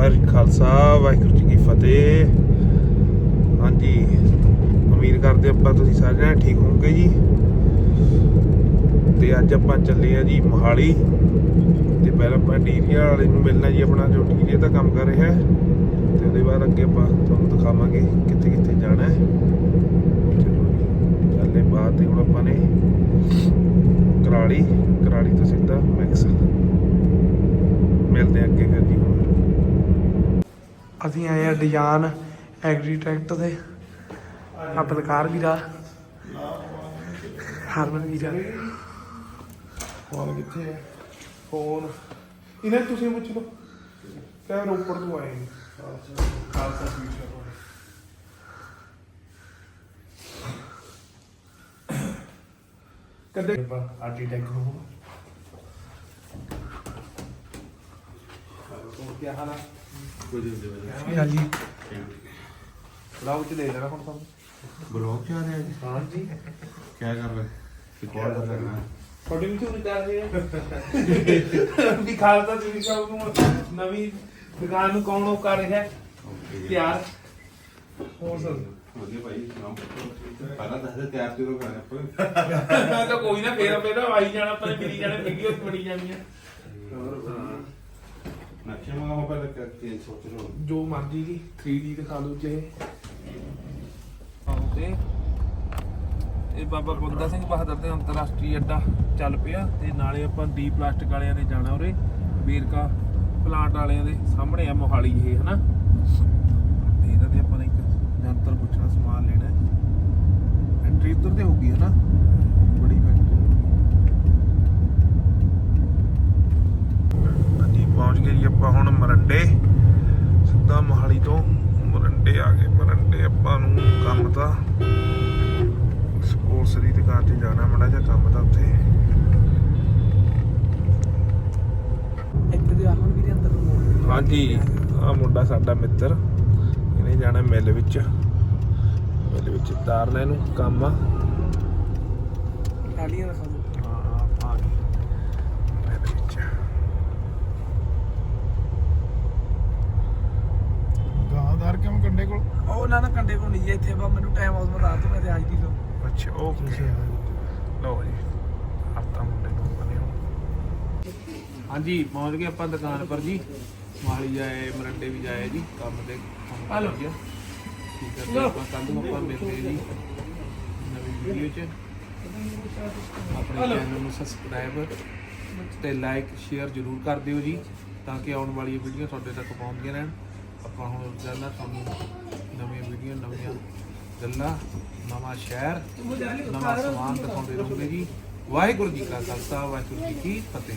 ਵਾਹਿਗੁਰੂ ਖਾਲਸਾ, ਵਾਹਿਗੁਰੂ ਜੀ ਕੀ ਫਤਿਹ। ਹਾਂਜੀ, ਉਮੀਦ ਕਰਦੇ ਆਪਾਂ ਤੁਸੀਂ ਸਾਰੇ ਜਣੇ ਠੀਕ ਹੋਵੋਗੇ ਜੀ। ਤੇ ਅੱਜ ਆਪਾਂ ਚੱਲੇ ਆ ਜੀ ਮੋਹਾਲੀ। ਤੇ ਪਹਿਲਾਂ ਆਪਾਂ ਡੀਰੀਆ ਵਾਲੇ ਨੂੰ ਮਿਲਣਾ ਜੀ, ਆਪਣਾ ਜੋ ਡੀਰੀਆ ਦਾ ਕੰਮ ਕਰ ਰਿਹਾ। ਤੇ ਉਹਦੇ ਬਾਅਦ ਅੱਗੇ ਆਪਾਂ ਤੁਹਾਨੂੰ ਦਿਖਾਵਾਂਗੇ ਕਿੱਥੇ ਕਿੱਥੇ ਜਾਣਾ ਹੈ। ਚਲੋ ਜੀ, ਚੱਲੇ ਬਾਅਦ ਤੇ ਹੁਣ ਆਪਾਂ ਨੇ ਕਰਾਲੀ। ਕਰਾਲੀ ਤੋਂ ਸਿੱਧਾ ਮੈਕਸਲ ਮਿਲਦੇ ਅੱਗੇ ਫਿਰ ਜੀ ਹੁਣ। ਅਸੀਂ ਆਏ ਆ ਡਿਜ਼ਾਨ ਐਗਰੀਟੈਕਟ ਤੇ ਆ ਬਲਕਾਰ ਵੀਰਾ। ਹਰਮਨ ਵੀਰਾ। ਫੋਨ ਕਿੱਥੇ ਹੈ ਫੋਨ। ਇਹਨਾਂ ਤੁਸੀਂ ਪੁੱਛ ਲਓ। ਕਹਿ ਰੋਪੜ ਤੋਂ ਆਏ ਨੇ। ਖਾਲਸਾ ਫਿਊਚਰ ਵਾਲੇ ਕਦੇ ਆਰਕੀਟੈਕਟ ਨੂੰ। ਹੋਰ ਕੀ ਹਾਲ ਆ ਕੋਈ ਦਿਨ ਦੇ ਬਾਅਦ ਕੀ ਹਾਲ ਜੀ ਬਲੌਗ ਚ ਲੈ ਲੈਣਾ ਹੁਣ ਤੁਹਾਨੂੰ। ਬਲੌਗ ਚ ਆ ਰਿਹਾ ਜੀ। ਹਾਂ ਜੀ ਕੀ ਕਰ ਰਹੇ? ਰਿਕਾਰਡ ਕਰ ਰਹੇ ਹਾਂ ਤੁਹਾਡੀ ਵੀ ਤੁਹਾਨੂੰ ਕਰ ਰਹੇ ਆ। ਵੀ ਖਾਲਸਾ ਜੀ ਕਾ ਨੂੰ ਨਵੀਂ ਦੁਕਾਨ ਨੂੰ ਕੌਣ ਉਹ ਕਰ ਰਿਹਾ ਤਿਆਰ। ਹੋਰ ਸਰ? ਵਧੀਆ ਭਾਈ ਨਾਮ ਪਹਿਲਾਂ ਦੱਸਦੇ ਤਿਆਰ ਕਿਉਂ ਕਰ ਰਹੇ ਆਪਾਂ ਤਾਂ ਕੋਈ ਨਾ ਫੇਰ ਆਪੇ ਤਾਂ ਆਈ ਜਾਣਾ ਆਪਾਂ ਮਿਲੀ ਜਾਣੇ ਵੀਡੀਓ ਬਣੀ ਜਾਣੀਆਂ ਹੋਰ। ਨਕਸ਼ੇ ਮੰਗਾਓ ਪਹਿਲਾਂ ਕਰਕੇ ਸੋਚ ਲਓ ਜੋ ਮਰਜ਼ੀ ਦੀ 3D ਦਿਖਾ ਲਓ ਜੇ। ਤੇ ਇਹ ਬਾਬਾ ਬੰਦਾ ਸਿੰਘ ਬਹਾਦਰ ਦੇ ਅੰਤਰਰਾਸ਼ਟਰੀ ਅੱਡਾ ਚੱਲ ਪਿਆ ਤੇ ਨਾਲੇ ਆਪਾਂ ਡੀ ਪਲਾਸਟਿਕ ਵਾਲਿਆਂ ਦੇ ਜਾਣਾ ਉਰੇ। ਵੇਰਕਾ ਪਲਾਂਟ ਵਾਲਿਆਂ ਦੇ ਸਾਹਮਣੇ ਆ ਮੋਹਾਲੀ ਇਹ, ਹਨਾ? ਤੇ ਇਹਨਾਂ ਤੇ ਆਪਾਂ ਨੇ ਇੱਕ ਜੰਤਰ ਪੁੱਛਣਾ ਸਮਾਨ ਲੈਣਾ ਐਂਟਰੀ ਇੱਧਰ ਤੇ ਹੋਊਗੀ ਹਨਾ ਬੜੀ ਫੈਕਟਰੀ ਹਾਂਜੀ ਪਹੁੰਚ ਗਏ ਜੀ ਆਪਾਂ ਹੁਣ ਮਰੰਡੇ ਮੋਹਾਲੀ ਤੋਂ ਮਰੰਡੇ ਆ ਗਏ। ਮਰੰਡੇ ਆਪਾਂ ਨੂੰ ਕੰਮ ਤਾਂ ਸਪੋਰਟਸ ਦੀ ਦੁਕਾਨ ਤੇ ਜਾਣਾ ਮੜਾ ਜਿਹਾ ਕੰਮ ਤਾਂ ਉੱਥੇ। ਦੇ ਅੰਦਰ ਨੂੰ ਹਾਂਜੀ ਆ ਮੁੰਡਾ ਸਾਡਾ ਮਿੱਤਰ। ਇਹਨੇ ਜਾਣਾ ਮਿਲ ਵਿੱਚ। ਮਿਲ ਵਿੱਚ ਤਾਰਨਾ ਇਹਨੂੰ ਕੰਮ। ਆ ਟਾਲੀਆਂ ਦੋ ਹਾਂ ਆ ਗਏ ਮਿਲ ਵਿੱਚ ਗਾਹਦਾਰ ਕਿਉਂ ਕੰਡੇ ਕੋਲ ਉਹ ਨਾ ਨਾ ਕੰਡੇ ਕੋ ਨਹੀਂ ਜੀ ਇੱਥੇ ਬਾ ਮੈਨੂੰ ਟਾਈਮ ਆਉਸ ਬਤਾ ਦੋ ਮੈਂ ਤੇ ਅੱਜ ਦੀ ਲੋ ਅੱਛਾ ਓਕੇ ਲਓ ਜੀ ਹਫਤਾ ਮੁੰਡੇ ਨੂੰ ਬਣੇ ਹੋ ਹਾਂਜੀ ਪਹੁੰਚ ਗਏ ਆਪਾਂ ਦੁਕਾਨ ਪਰ ਜੀ। ਮਾਲੀ ਜਾਏ ਮਰੰਡੇ ਵੀ ਜਾਏ ਜੀ ਕੰਮ ਤੇ ਹਲੋ। ਜੀ ਠੀਕ ਹੈ ਤੇ ਆਪਾਂ ਕੱਲ ਨੂੰ ਆਪਾਂ ਮਿਲਦੇ ਹਾਂ ਜੀ। ਨਵੀਂ ਵੀਡੀਓ 'ਚ। ਆਪਣੇ ਚੈਨਲ ਨੂੰ ਸਬਸਕ੍ਰਾਈਬ ਤੇ ਲਾਈਕ ਸ਼ੇਅਰ ਜ਼ਰੂਰ ਕਰ ਦਿਓ ਜੀ ਤਾਂ ਕਿ ਆਉਣ ਵਾਲੀ ਵੀਡੀਓ ਤੁਹਾਡੇ ਤੱਕ ਪਹੁੰਚਦੀਆਂ ਰਹਿਣ। ਆਪਾਂ ਹੁਣ ਜਾਣਾ ਤੁਹਾਨੂੰ ਨਵੀਆਂ ਵੀਡੀਓ, ਨਵੀਆਂ ਗੱਲਾਂ, ਨਵਾਂ ਸ਼ਹਿਰ, ਨਵਾਂ ਸਮਾਨ ਦਿਖਾਉਂਦੇ ਰਹੋਗੇ ਜੀ। ਵਾਹਿਗੁਰੂ ਜੀ ਕਾ ਖਾਲਸਾ, ਵਾਹਿਗੁਰੂ ਜੀ ਕੀ ਫਤਿਹ।